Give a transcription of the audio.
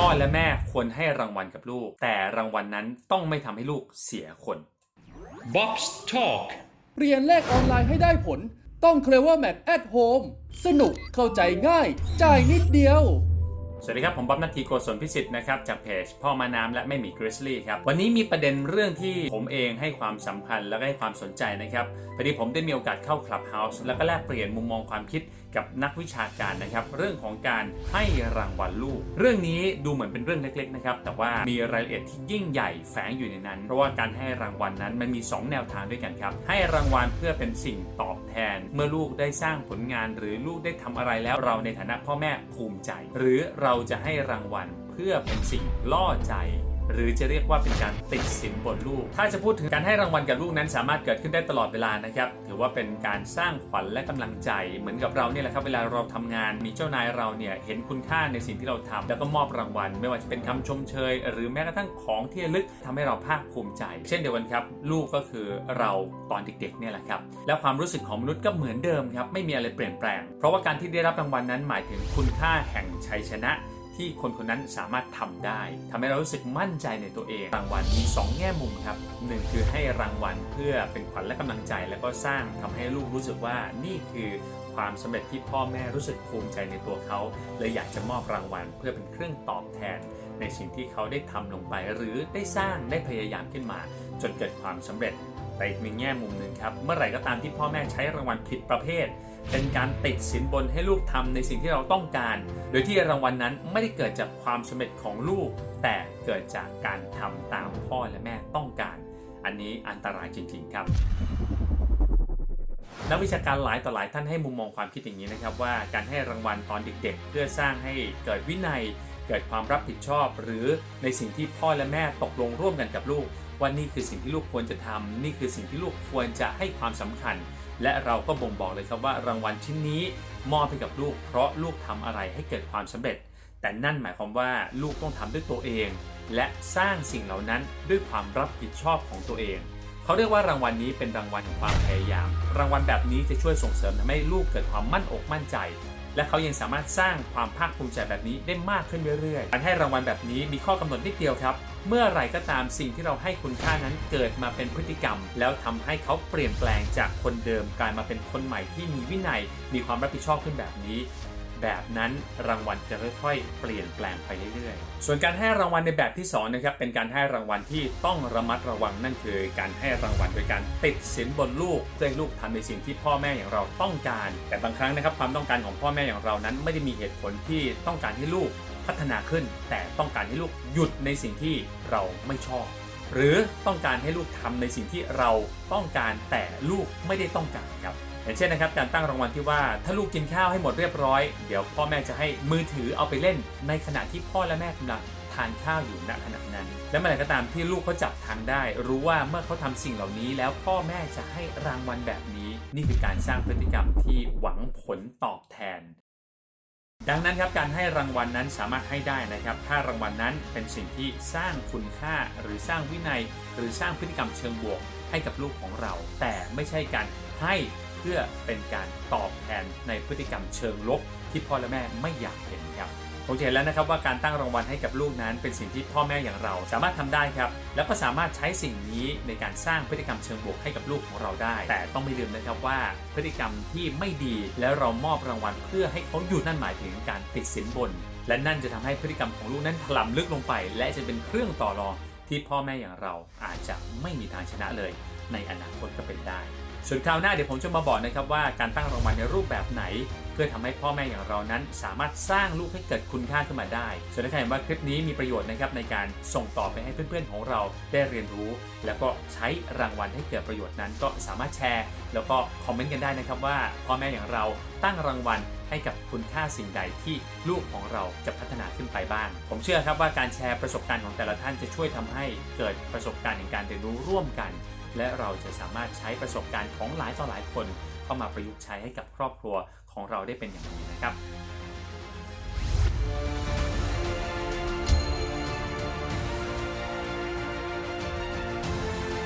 พ่อและแม่ควรให้รางวัลกับลูก แต่รางวัลนั้นต้องไม่ทำให้ลูกเสียคน Bob's Talk เรียนเลขออนไลน์ให้ได้ผล ต้อง Clever Math at Home สนุกเข้าใจง่าย จ่ายนิดเดียวสวัสดีครับ ผมบ๊อบนัททีโกศลพิสิทธิ์นะครับ จากเพจพ่อมาน้ำและไม่มีกริซลี่ครับ วันนี้มีประเด็นเรื่องที่ผมเองให้ความสำคัญและก็ให้ความสนใจนะครับพอดีผมได้มีโอกาสเข้าคลับเฮาส์แล้วก็แลกเปลี่ยนมุมมองความคิดกับนักวิชาการนะครับ เรื่องของการให้รางวัลลูก เรื่องนี้ดูเหมือนเป็นเรื่องเล็กๆนะครับ แต่ว่ามีรายละเอียดที่ยิ่งใหญ่แฝงอยู่ในนั้น เพราะว่าการให้รางวัลนั้นมันมี 2 แนวทางด้วยกันครับ ให้รางวัลเพื่อเป็นสิ่งตอบแทน เมื่อลูกได้สร้างผลงาน หรือลูกได้ทำอะไรแล้วเราในฐานะพ่อแม่ภูมิใจ หรือเราจะให้รางวัลเพื่อเป็นสิ่งล่อใจ หรือจะเรียกว่าเป็นการติดสินบนลูก ถ้าจะพูดถึงการให้รางวัลกับลูกนั้นสามารถเกิดขึ้นได้ตลอดเวลานะครับ ถือว่าเป็นการสร้างขวัญและกำลังใจเหมือนกับเราเนี่ยแหละครับเวลาเราทำงานมีเจ้านายเราเนี่ยเห็นคุณค่าในสิ่งที่เราทำแล้วก็มอบรางวัล ไม่ว่าจะเป็นคำชมเชย หรือแม้กระทั่งของที่ระลึกทำให้เราภาคภูมิใจ เช่นเดียวกันครับ ลูกก็คือเราตอนเด็กๆเนี่ยแหละครับแล้วความรู้สึกของมนุษย์ก็เหมือนเดิมครับไม่มีอะไรเปลี่ยนแปลง เพราะว่าการที่ได้รับรางวัลนั้นหมายถึงคุณค่าแห่งชัยชนะ ที่คนคนนั้นสามารถทำได้ทำให้เรารู้สึกมั่นใจในตัวเอง รางวัลมี 2 แง่มุมครับหนึ่งคือให้รางวัลเพื่อเป็นขวัญและกำลังใจ แล้วก็สร้างทำให้ลูกรู้สึกว่านี่คือความสำเร็จที่พ่อแม่รู้สึกภูมิใจในตัวเขาเลยอยากจะมอบรางวัล เพื่อเป็นเครื่องตอบแทน ในสิ่งที่เขาได้ทำลงไป หรือได้สร้างได้พยายามขึ้นมา จนเกิดความสำเร็จ แต่อีกในแง่มุมหนึ่งครับ เมื่อไหร่ก็ตามที่พ่อแม่ใช้รางวัลผิดประเภท เป็นการติดสินบนให้ลูกทำในสิ่งที่เราต้องการ โดยที่รางวัลนั้นไม่ได้เกิดจากความสำเร็จของลูก แต่เกิดจากการทำตามพ่อและแม่ต้องการ อันนี้อันตรายจริง ๆ ครับนักวิชาการหลายต่อหลายท่านให้มุมมองความคิดอย่างนี้นะครับว่าการให้รางวัลตอนเด็กๆ เพื่อสร้างให้เกิดวินัย เกิดความรับผิดชอบ หรือในสิ่งที่พ่อและแม่ตกลงร่วมกันกับลูก ว่านี่คือสิ่งที่ลูกควรจะทำนี่คือสิ่งที่ลูกควรจะให้ความสำคัญ และเราก็บ่งบอกเลยครับว่ารางวัลชิ้นนี้มอบให้กับลูก เพราะลูกทำอะไรให้เกิดความสำเร็จ แต่นั่นหมายความว่าลูกต้องทำด้วยตัวเอง และสร้างสิ่งเหล่านั้นด้วยความรับผิดชอบของตัวเองเขาเรียกว่ารางวัลนี้เป็นรางวัลแห่งความพยายาม รางวัลแบบนี้จะช่วยส่งเสริมทำให้ลูกเกิดความมั่นอกมั่นใจ และเขายังสามารถสร้างความภาคภูมิใจแบบนี้ได้มากขึ้นเรื่อยๆ การให้รางวัลแบบนี้มีข้อกำหนดนิดเดียวครับ เมื่อไรก็ตามสิ่งที่เราให้คุณค่านั้นเกิดมาเป็นพฤติกรรม แล้วทำให้เขาเปลี่ยนแปลงจากคนเดิมกลายมาเป็นคนใหม่ที่มีวินัย มีความรับผิดชอบขึ้นแบบนี้ แบบนั้นรางวัลจะค่อยๆ เปลี่ยนแปลงไปเรื่อยๆ ส่วนการให้รางวัลในแบบที่สองนะครับเป็นการให้รางวัลที่ต้องระมัดระวังนั่นคือ การให้รางวัลโดยการติดสินบนลูกเพื่อให้ลูกทำในสิ่งที่พ่อแม่อย่างเราต้องการ แต่บางครั้งนะครับความต้องการของพ่อแม่อย่างเรานั้น ไม่ได้มีเหตุผลที่ต้องการให้ลูกพัฒนาขึ้น แต่ต้องการให้ลูกหยุดในสิ่งที่เราไม่ชอบ หรือต้องการให้ลูกทำในสิ่งที่เราต้องการแต่ลูกไม่ได้ต้องการครับ อย่างเช่นนะครับการตั้งรางวัลที่ว่าถ้าลูกกินข้าวให้หมดเรียบร้อย เดี๋ยวพ่อแม่จะให้มือถือเอาไปเล่น ในขณะที่พ่อและแม่กำลังทานข้าวอยู่ณขณะนั้น และเมื่อไหร่ก็ตามที่ลูกเขาจับทางได้ รู้ว่าเมื่อเขาทำสิ่งเหล่านี้แล้วพ่อแม่จะให้รางวัลแบบนี้ นี่คือการสร้างพฤติกรรมที่หวังผลตอบแทน ดังนั้นครับการให้รางวัลนั้นสามารถให้ได้นะครับ ถ้ารางวัลนั้นเป็นสิ่งที่สร้างคุณค่าหรือสร้างวินัย หรือสร้างพฤติกรรมเชิงบวก ให้กับลูกของเรา แต่ไม่ใช่การให้ เพื่อเป็นการตอบแทนในพฤติกรรมเชิงลบที่พ่อและแม่ไม่อยากเห็นครับผมเห็นแล้วนะครับว่าการตั้งรางวัลให้กับลูกนั้น เป็นสิ่งที่พ่อแม่อย่างเราสามารถทำได้ครับ แล้วก็สามารถใช้สิ่งนี้ในการสร้างพฤติกรรมเชิงบวกให้กับลูกของเราได้ แต่ต้องไม่ลืมนะครับว่าพฤติกรรมที่ไม่ดีแล้วเรามอบรางวัลเพื่อให้เขาหยุดนั่นหมายถึงการติดสินบน และนั่นจะทำให้พฤติกรรมของลูกนั้นถล่มลึกลงไป และจะเป็นเครื่องต่อรองที่พ่อแม่อย่างเราอาจจะไม่มีทางชนะเลย ในอนาคตก็เป็นได้ ส่วนคราวหน้าเดี๋ยวผมจะมาบอกนะครับว่าการตั้งรางวัลในรูปแบบไหน เพื่อทำให้พ่อแม่อย่างเรานั้น สามารถสร้างลูกให้เกิดคุณค่าขึ้นมาได้ ส่วนถ้าใครเห็นว่าคลิปนี้มีประโยชน์นะครับในการส่งต่อไปให้เพื่อนๆของเราได้เรียนรู้ แล้วก็ใช้รางวัลให้เกิดประโยชน์นั้น ก็สามารถแชร์ แล้วก็คอมเมนต์กันได้นะครับว่าพ่อแม่อย่างเราตั้งรางวัลให้กับคุณค่าสิ่งใดที่ลูกของเราจะพัฒนาขึ้นไปบ้าง ผมเชื่อครับว่าการแชร์ประสบการณ์ของแต่ละท่านจะช่วยทำให้เกิดประสบการณ์ในการเรียนรู้ร่วมกัน และเราจะสามารถใช้ประสบการณ์ของหลายต่อหลายคน เข้ามาประยุกต์ใช้ให้กับครอบครัวของเราได้เป็นอย่างดีนะครับ